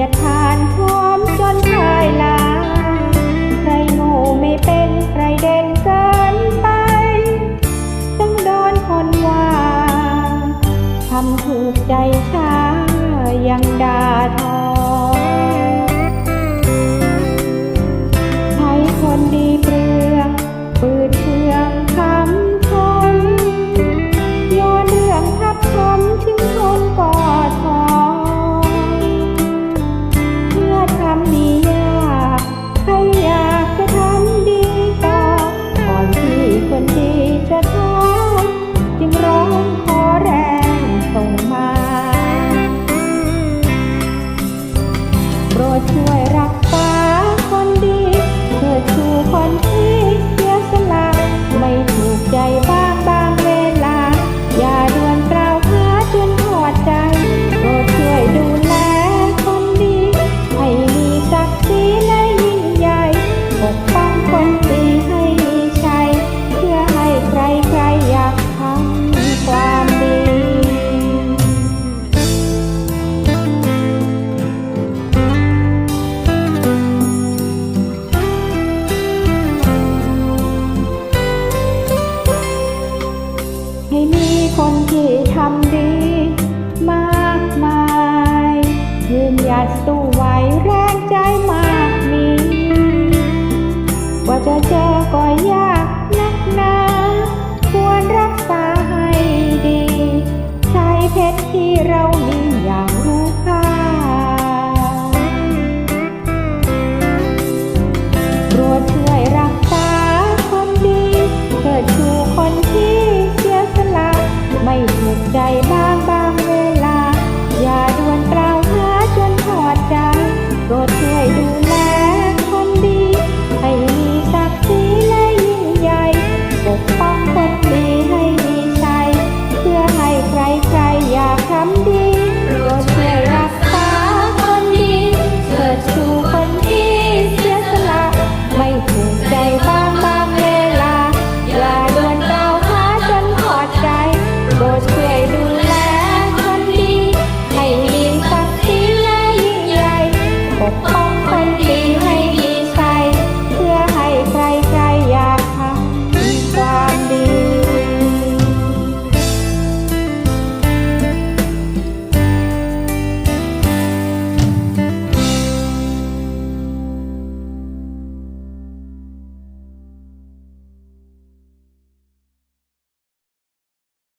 ยดทานพร้อมจนพายลาใครโง่ไม่เป็นใครเด่นเกินไป ต้องโดนคนว่าทำถูกใจช้ายังด่าทอำดียากใครอยากจะทำดีต่อก่อนที่คนดีจะท้อจึงร้องขอแรงส่งมาโปรดช่วย ทำดีมากมายยืนหยัดสู้ไหวแรงใจมากมี กว่าจะเจอก็ยาก Kami